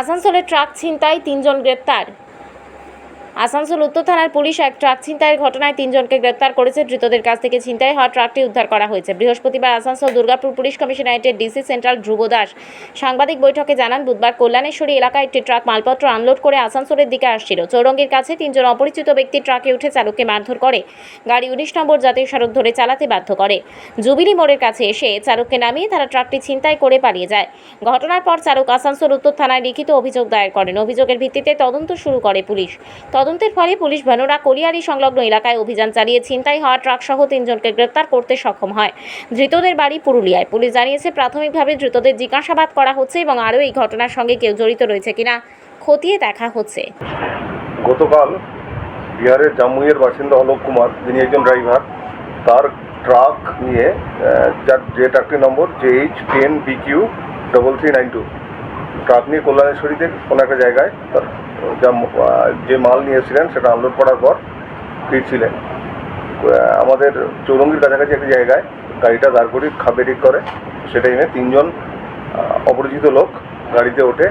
আসানসোলে ট্রাক ছিনতাই তিনজন গ্রেপ্তার। আসানসোল উত্তর থানার পুলিশ এক ট্রাক ছিনতাইয়ের ঘটনায় তিনজনকে গ্রেপ্তার করেছে। ধৃতদের কাছ থেকে ছিনতাই হওয়া ট্রাকটি উদ্ধার করা হয়েছে। বৃহস্পতিবার আসানসোল, দুর্গাপুর পুলিশ কমিশনারেটের ডিসি সেন্ট্রাল ধ্রুব দাস সাংবাদিক বৈঠকে জানান, বুধবার কল্যাণেশ্বরী এলাকায় একটি ট্রাক মালপত্র আনলোড করে আসানসোলের দিকে আসছিল। চৌরঙ্গির কাছে তিনজন অপরিচিত ব্যক্তি ট্রাকে উঠে চালককে মারধর করে। গাড়ি উনিশ নম্বর জাতীয় সড়ক ধরে চালাতে বাধ্য করে। জুবিলি মোড়ের কাছে এসে চালককে নামিয়ে তারা ট্রাকটি ছিনতাই করে পালিয়ে যায়। ঘটনার পর চালক আসানসোল উত্তর থানায় লিখিত অভিযোগ দায়ের করেন। অভিযোগের ভিত্তিতে তদন্ত শুরু করে পুলিশ। তদন্তের ফলে পুলিশ ভানুরা কলিয়ারি সংলগ্ন এলাকায় অভিযান চালিয়ে ছিনতাই হওয়া ট্রাক সহ তিনজনকে গ্রেপ্তার করতে সক্ষম হয়। ধৃতদের বাড়ি পুরুলিয়ায়। পুলিশ জানিয়েছে, প্রাথমিকভাবে ধৃতদের জিজ্ঞাসাবাদ করা হচ্ছে এবং আরও এই ঘটনার সঙ্গে কেউ জড়িত রয়েছে কিনা খতিয়ে দেখা হচ্ছে। গতকাল বিহারের জামুইয়ের বাসিন্দা অলোক কুমার, যিনি একজন ড্রাইভার, তার ট্রাক নিয়ে যার যে ট্রাকটির নম্বর J H ten B Q double three nine two নিয়ে কল্যাণেশ্বরীতে কোনো একটা জায়গায় যা যে মাল নিয়েছিলেন সেটা আনলোড করার পর ফিরছিলেন। আমাদের চৌরঙ্গির কাছাকাছি একটা জায়গায় গাড়িটা দাঁড় করি খাবে ঠিক করে, সেটা এনে তিনজন অপরিচিত লোক গাড়িতে ওঠে,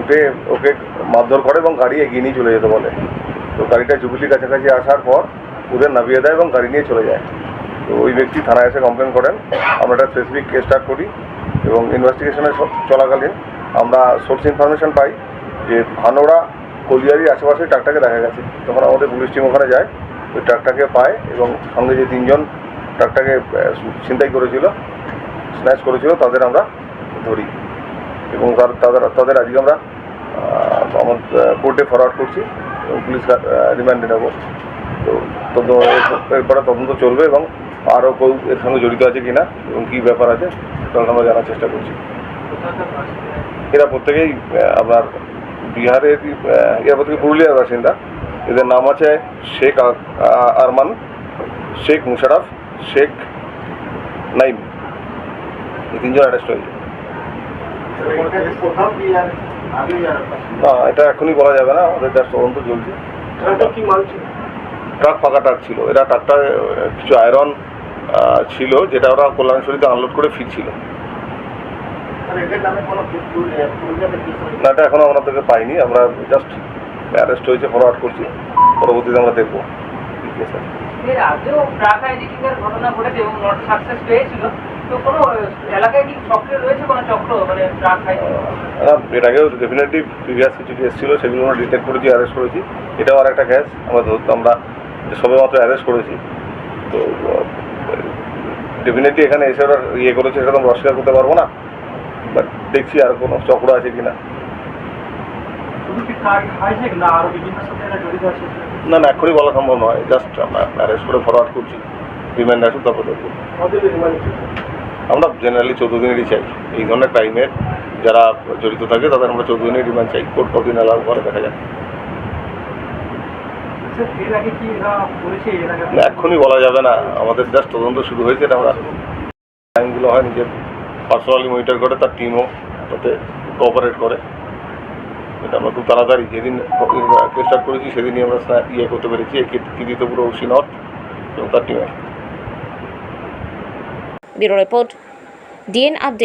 উঠে ওকে মারধর করে এবং গাড়ি এগিয়ে নিয়ে চলে যেতে বলে। তো গাড়িটা জুবিলির কাছাকাছি আসার পর ওদের নামিয়ে দেয় এবং গাড়ি নিয়ে চলে যায়। তো ওই ব্যক্তি থানায় এসে কমপ্লেন করেন। আমরা একটা স্পেসিফিক কেস স্টার্ট করি এবং ইনভেস্টিগেশনের চলাকালীন আমরা সোর্স ইনফরমেশন পাই যে ভানোড়া কলিয়ারির আশেপাশে ট্রাকটাকে দেখা গেছে। তখন আমাদের পুলিশ টিম ওখানে যায়, ওই ট্রাকটাকে পায় এবং সঙ্গে যে তিনজন ট্রাকটাকে ছিনতাই করেছিল স্ন্যাচ করেছিল, তাদের আমরা ধরি। এবং তার, তাদের তাদের আজকে আমরা আমার কোর্টে ফরওয়ার্ড করছি এবং পুলিশ রিমান্ডে নেব তো তদন্ত, এরপরে তদন্ত চলবে এবং আরও কেউ এর সঙ্গে জড়িত আছে কি না এবং কী ব্যাপার আছে, সেটা আমরা জানার চেষ্টা করছি। এরা প্রত্যেকেই আপনার বিহারের এরা প্রত্যেকে পুরুলিয়ার বাসিন্দা। এদের নাম আছে শেখ আরমান শেখ মুশারফ শেখ নাইম। এই তিনজন অ্যারেস্ট হয়েছে। না এটা এখনই বলা যাবে না আমাদের যা তদন্ত চলছে। ট্রাক ফাঁকা ট্রাক ছিল। এরা ট্রাকটা কিছু আয়রন ছিল যেটা ওরা কল্যাণেশ্বরীতে আনলোড করে ফিরছিল মানে এদের নামে কোনো পুরুলিয়াতে কি না এটা এখনও আমরা থেকে পাইনি আমরা জাস্ট অ্যারেস্ট হয়েছে ফরওয়ার্ড করছি পরবর্তীতে আমরা দেখব। এর আগেও ট্রাক হাইজেকিংয়ের ঘটনা ঘটেছে এবং নট সাকসেস পেয়েছিল। তো কোনো এলাকায় কি চক্রে রয়েছে কোনো চক্র মানে ট্রাক না এর আগেও ডেফিনেটলি প্রিভিয়াস কিছু কেস ছিল সেগুলো আমরা ডিটেক্ট করেছি অ্যারেস্ট করেছি। এটাও আর একটা কেস আমরা ধরতে আমরা সবে মাত্র অ্যারেস্ট করেছি। তো ডেফিনেটলি এখানে এসে ইয়ে করেছে সেটা তো আমরা অস্বীকার করতে পারব না। দেখছি আর কোনো চক্র আছে কি না না এক্ষুনি বলা সম্ভব নয়। জাস্ট আমরা অ্যারেস্ট করে ফরওয়ার্ড করছি। রিমান্ড আসুক তারপর দেখব। আমরা জেনারেলি চৌদ্দ দিনেরই চাই। এই ধরনের ক্রাইমের যারা জড়িত থাকে তাদের আমরা চৌদ্দ দিনের রিমান্ড চাই। কোর্ট কতদিন অ্যালাউ করে দেখা যায় এক্ষুনি বলা যাবে না। আমাদের জাস্ট তদন্ত শুরু হয়েছে আমরা টাইমগুলো হয় নিজের। পার্সোনালি মনিটর করে তার টিমও তাতে কোঅপারেট করে। এটা আমরা খুব তাড়াতাড়ি যেদিন স্টার্ট করেছি, সেদিনই আমরা ইয়ে করতে পেরেছি। কৃতিত্ব পুরো ওসি নর্থ এবং তার টিমের ব্যুরো রিপোর্ট, ডিএন আপডেট।